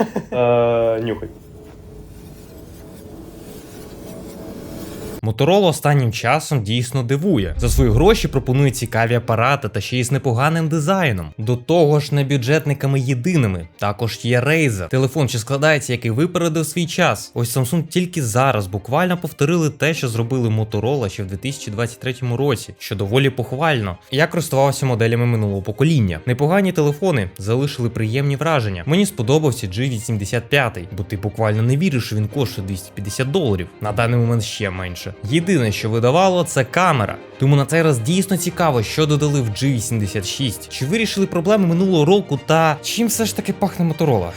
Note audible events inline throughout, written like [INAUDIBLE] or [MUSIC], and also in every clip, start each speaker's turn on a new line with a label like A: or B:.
A: Е, Нюхай.
B: Motorola останнім часом дійсно дивує. За свої гроші пропонує цікаві апарати та ще й з непоганим дизайном. До того ж, не бюджетниками єдиними. Також є Razer. Телефон чи складається, який випередив свій час. Ось Samsung тільки зараз буквально повторили те, що зробили Motorola ще в 2023 році, що доволі похвально. Я користувався моделями минулого покоління. Непогані телефони залишили приємні враження. Мені сподобався G85, бо ти буквально не віриш, що він коштує 250 доларів. На даний момент ще менше. Єдине, що видавало, це камера. Тому на цей раз дійсно цікаво, що додали в G86. Чи вирішили проблеми минулого року та чим все ж таки пахне Motorola?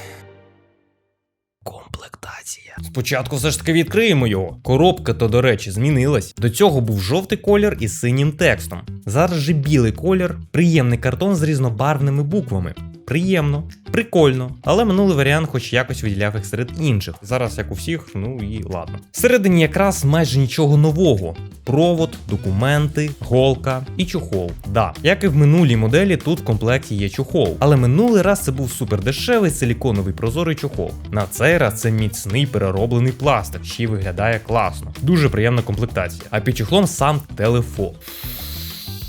B: Комплектація. Спочатку все ж таки відкриємо його. Коробка то, до речі, змінилась. До цього був жовтий колір із синім текстом. Зараз же білий колір, приємний картон з різнобарвними буквами. Приємно, прикольно, але минулий варіант хоч якось виділяв їх серед інших. Зараз, як у всіх, ну і ладно. Всередині якраз майже нічого нового: провод, документи, голка і чохол. Да, як і в минулій моделі, тут в комплекті є чохол. Але минулий раз це був супер дешевий силіконовий прозорий чохол. На цей раз це міцний перероблений пластик, й виглядає класно. Дуже приємна комплектація. А під чохлом сам телефон.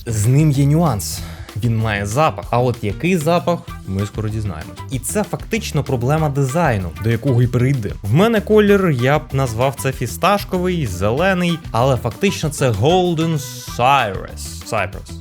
B: З ним є нюанс. Він має запах. А от який запах, ми скоро дізнаємось. І це фактично проблема дизайну, до якого й перейде. В мене колір, я б назвав це фісташковий, зелений, але фактично це Golden Cyrus. Cypress.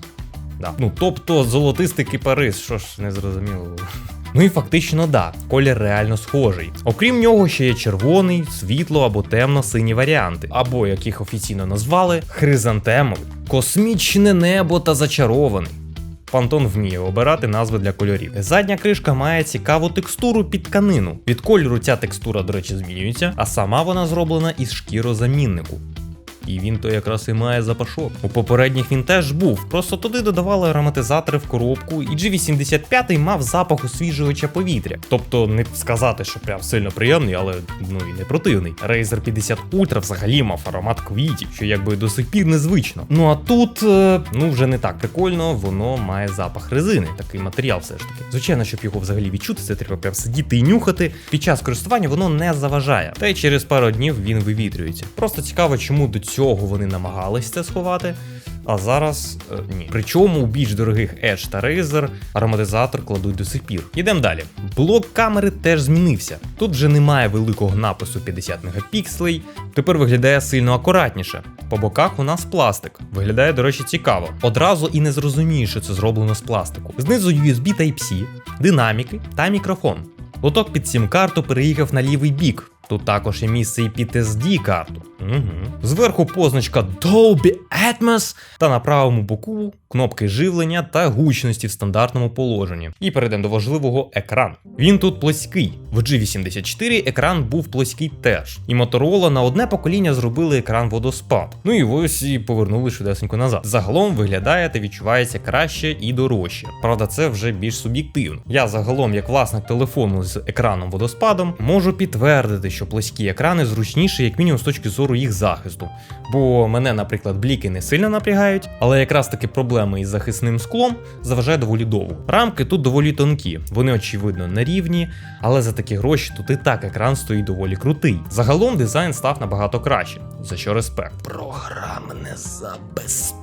B: Да. Ну, тобто золотистий кипарис, що ж не зрозуміло. [LAUGHS] Ну і фактично да, колір реально схожий. Окрім нього, ще є червоний, світло або темно-сині варіанти, або як їх офіційно назвали, хризантемовий, космічне небо та зачарований. Пантон вміє обирати назви для кольорів. Задня кришка має цікаву текстуру під тканину. Від кольору ця текстура, до речі, змінюється, а сама вона зроблена із шкірозаміннику. І він то якраз і має запашок. У попередніх він теж був, просто туди додавали ароматизатори в коробку, і G85 мав запах освіжувача повітря. Тобто не сказати, що прям сильно приємний, але ну і не противний. Razer 50 Ultra взагалі мав аромат квітів, що якби до сих пір незвично. Ну а тут е, ну вже не так прикольно, воно має запах резини, такий матеріал все ж таки. Звичайно, щоб його взагалі відчути, це треба прям сидіти і нюхати. Під час користування воно не заважає. Та й через пару днів він вивітрюється. Просто цікаво, чому до цього вони намагались це сховати. А зараз е, ні. Причому у більш дорогих Edge та Razer ароматизатор кладуть до сих пір. Ідемо далі. Блок камери теж змінився. Тут вже немає великого напису 50 мегапікселей. Тепер виглядає сильно акуратніше. По боках у нас пластик. Виглядає, до речі, цікаво. Одразу і не зрозумієш, що це зроблено з пластику. Знизу USB Type-C, динаміки та мікрофон. Лоток під сім-карту переїхав на лівий бік. Тут також є місце і під SD карту. Угу. Зверху позначка Dolby Atmos та на правому боку кнопки живлення та гучності в стандартному положенні. І перейдемо до важливого екран. Він тут плоский. В G84 екран був плоский теж. І Motorola на одне покоління зробили екран водоспад. Ну і ось і повернули швидесенько назад. Загалом виглядає та відчувається краще і дорожче. Правда, це вже більш суб'єктивно. Я загалом, як власник телефону з екраном водоспадом, можу підтвердити, що плоскі екрани зручніші, як мінімум з точки зору їх захисту. Бо мене, наприклад, бліки не сильно напрягають, але якраз таки проблеми із захисним склом заважає доволі довго. Рамки тут доволі тонкі, вони очевидно на рівні, але за такі гроші тут і так екран стоїть доволі крутий. Загалом дизайн став набагато краще, за що респект.
C: Програмне забезпечення.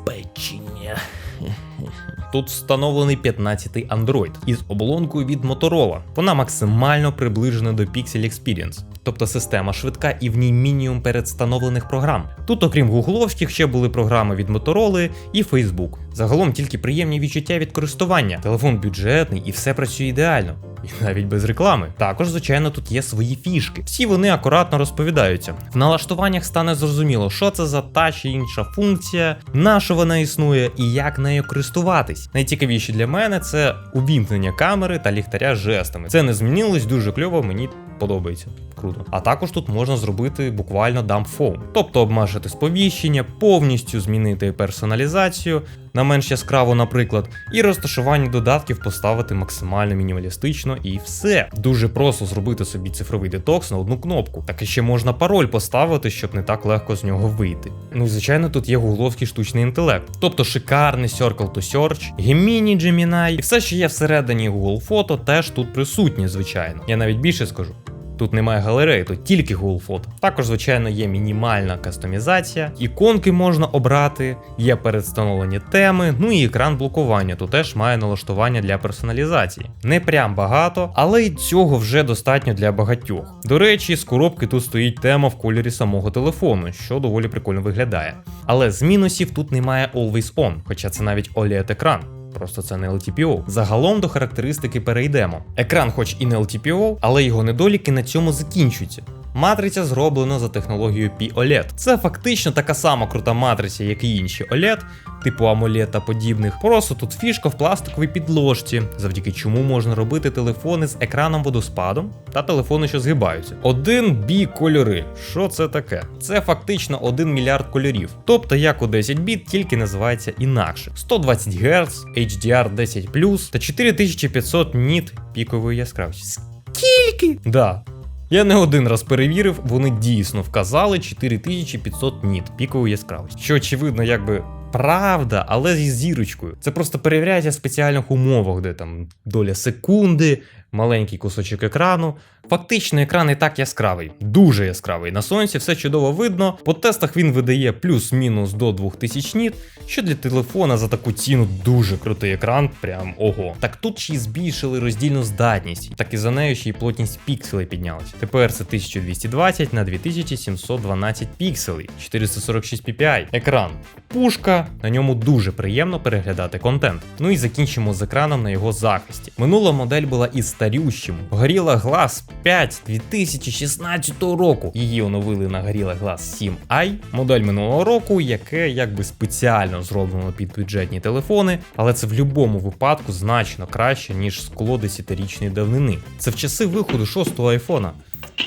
B: Тут встановлений 15-й Android із оболонкою від Motorola. Вона максимально приближена до Pixel Experience, тобто система швидка і в ній мінімум передстановлених програм. Тут, окрім гугловських, ще були програми від Motorola і Facebook. Загалом тільки приємні відчуття від користування. Телефон бюджетний і все працює ідеально. І навіть без реклами. Також, звичайно, тут є свої фішки. Всі вони акуратно розповідаються. В налаштуваннях стане зрозуміло, що це за та чи інша функція, на що вона існує і як нею користуватись. Найцікавіше для мене це увімкнення камери та ліхтаря жестами. Це не змінилось дуже кльово, мені подобається. Круто. А також тут можна зробити буквально phone, тобто обмежити сповіщення, повністю змінити персоналізацію на менш яскраво, наприклад, і розташування додатків поставити максимально мінімалістично і все. Дуже просто зробити собі цифровий детокс на одну кнопку. Так і ще можна пароль поставити, щоб не так легко з нього вийти. Ну і звичайно, тут є гугловський штучний інтелект, тобто шикарний Circle to Search, Gemini Gemini, і все, що є всередині Google Фото, теж тут присутнє, звичайно. Я навіть більше скажу. Тут немає галереї, тут тільки Google фото. Також, звичайно, є мінімальна кастомізація, іконки можна обрати, є передстановлені теми, ну і екран блокування. Тут теж має налаштування для персоналізації. Не прям багато, але й цього вже достатньо для багатьох. До речі, з коробки тут стоїть тема в кольорі самого телефону, що доволі прикольно виглядає. Але з мінусів тут немає Always On, хоча це навіть oled екран Просто це не LTPO. Загалом до характеристики перейдемо. Екран, хоч і не LTPO, але його недоліки на цьому закінчуються. Матриця зроблена за технологією P-OLED. Це фактично така сама крута матриця, як і інші OLED, типу AMOLED та подібних. Просто тут фішка в пластиковій підложці, завдяки чому можна робити телефони з екраном водоспадом та телефони, що згибаються. Один бі кольори. Що це таке? Це фактично 1 мільярд кольорів. Тобто, як у 10 біт, тільки називається інакше: 120 Гц, HDR 10 та 4500 ніт пікової яскравості. Скільки? Да. Я не один раз перевірив, вони дійсно вказали 4500 ніт пікової яскравості. Що очевидно, якби. Правда, але зі зірочкою. Це просто перевіряється в спеціальних умовах, де там доля секунди, маленький кусочок екрану. Фактично, екран і так яскравий, дуже яскравий. На сонці все чудово видно. По тестах він видає плюс-мінус до 2000 ніт, що для телефона за таку ціну дуже крутий екран, прям ого. Так тут ще й збільшили роздільну здатність, так і за нею ще й плотність пікселей піднялась. Тепер це 1220 на 2712 пікселей, 446 ppi. Екран. Пушка, на ньому дуже приємно переглядати контент. Ну і закінчимо з екраном на його захисті. Минула модель була із старющим. Gorilla Glass 5 2016 року. Її оновили на Gorilla Glass 7i, модель минулого року, яке якби спеціально зроблено під бюджетні телефони, але це в будь-якому випадку значно краще, ніж скло 10-річної давнини. Це в часи виходу шостого айфона.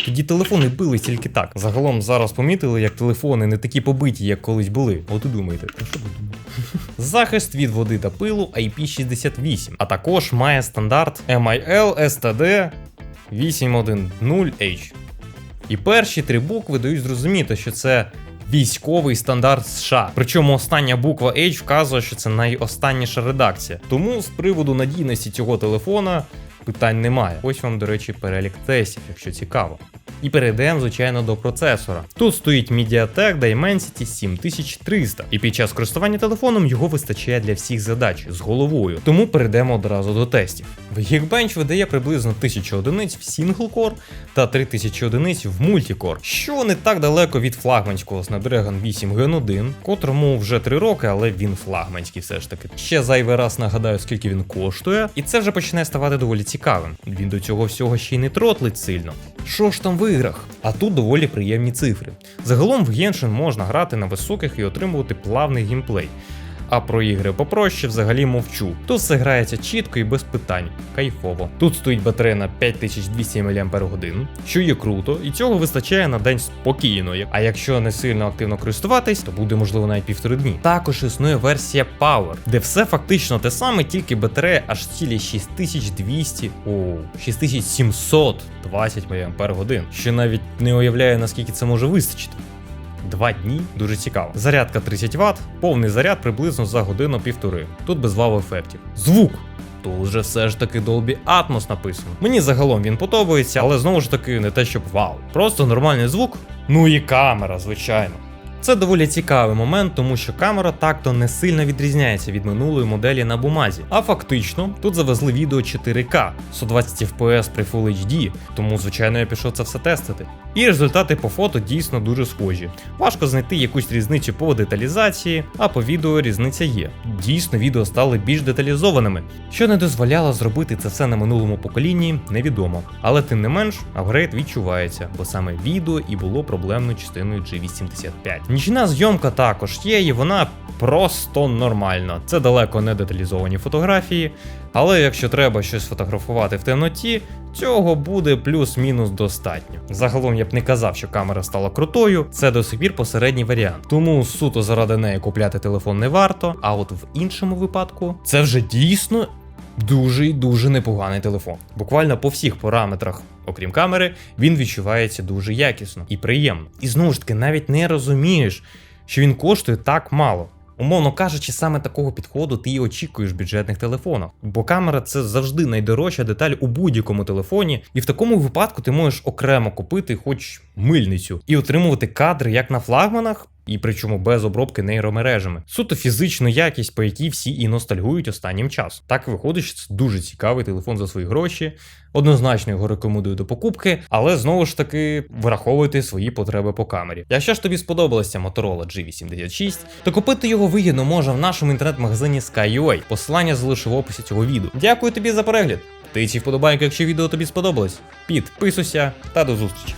B: Тоді телефони били тільки так. Загалом зараз помітили, як телефони не такі побиті, як колись були. От і думаєте, про що ви думаєте? Захист від води та пилу IP68, а також має стандарт MIL STD 810H. І перші три букви дають зрозуміти, що це військовий стандарт США. Причому остання буква H вказує, що це найостанніша редакція. Тому з приводу надійності цього телефона питань немає. Ось вам, до речі, перелік тестів, якщо цікаво. І перейдемо, звичайно, до процесора. Тут стоїть MediaTek Dimensity 7300, і під час користування телефоном його вистачає для всіх задач з головою. Тому перейдемо одразу до тестів. Geekbench видає приблизно 1000 одиниць в сінглкор та 3000 одиниць в мультикор, що не так далеко від флагманського Snapdragon 8 Gen 1, котрому вже 3 роки, але він флагманський все ж таки. Ще зайвий раз нагадаю, скільки він коштує, і це вже починає ставати доволі цікавим. Він до цього всього ще й не тротлить сильно. Що ж там в іграх? А тут доволі приємні цифри. Загалом в Genshin можна грати на високих і отримувати плавний геймплей. А про ігри попроще взагалі мовчу. Тут все грається чітко і без питань, кайфово. Тут стоїть батарея на 5200 мАч, що є круто, і цього вистачає на день спокійно. А якщо не сильно активно користуватись, то буде можливо навіть півтори дні. Також існує версія Power, де все фактично те саме, тільки батарея аж цілі 6200, о, 6720 мАч, що навіть не уявляє наскільки це може вистачити. Два дні дуже цікаво. Зарядка 30 Вт, повний заряд приблизно за годину-півтори. Тут без вау-ефектів. Звук. Тут же все ж таки Dolby Atmos написано. Мені загалом він подобається, але знову ж таки не те, щоб вау. Просто нормальний звук. Ну і камера, звичайно. Це доволі цікавий момент, тому що камера так-то не сильно відрізняється від минулої моделі на бумазі. А фактично, тут завезли відео 4К 120 FPS при Full HD, тому звичайно я пішов це все тестити. І результати по фото дійсно дуже схожі. Важко знайти якусь різницю по деталізації, а по відео різниця є. Дійсно, відео стали більш деталізованими, що не дозволяло зробити це все на минулому поколінні, невідомо. Але тим не менш, апгрейд відчувається, бо саме відео і було проблемною частиною G85. Нічна зйомка також є, і вона просто нормальна. Це далеко не деталізовані фотографії, але якщо треба щось фотографувати в темноті, цього буде плюс-мінус достатньо. Загалом я б не казав, що камера стала крутою, це до сих пір посередній варіант. Тому суто заради неї купляти телефон не варто. А от в іншому випадку це вже дійсно дуже і дуже непоганий телефон. Буквально по всіх параметрах, окрім камери, він відчувається дуже якісно і приємно. І знову ж таки, навіть не розумієш, що він коштує так мало. Умовно кажучи, саме такого підходу ти і очікуєш в бюджетних телефонах, бо камера це завжди найдорожча деталь у будь-якому телефоні, і в такому випадку ти можеш окремо купити хоч мильницю і отримувати кадри як на флагманах, і причому без обробки нейромережами. Суто фізичну якість, по якій всі і ностальгують останнім часом. Так виходить, що це дуже цікавий телефон за свої гроші. Однозначно його рекомендую до покупки, але знову ж таки враховуйте свої потреби по камері. Якщо ж тобі сподобалася Motorola G86, то купити його вигідно можна в нашому інтернет-магазині Sky.ua. Посилання залишу в описі цього відео. Дякую тобі за перегляд. Тиці вподобайку, якщо відео тобі сподобалось. Підписуйся та до зустрічі.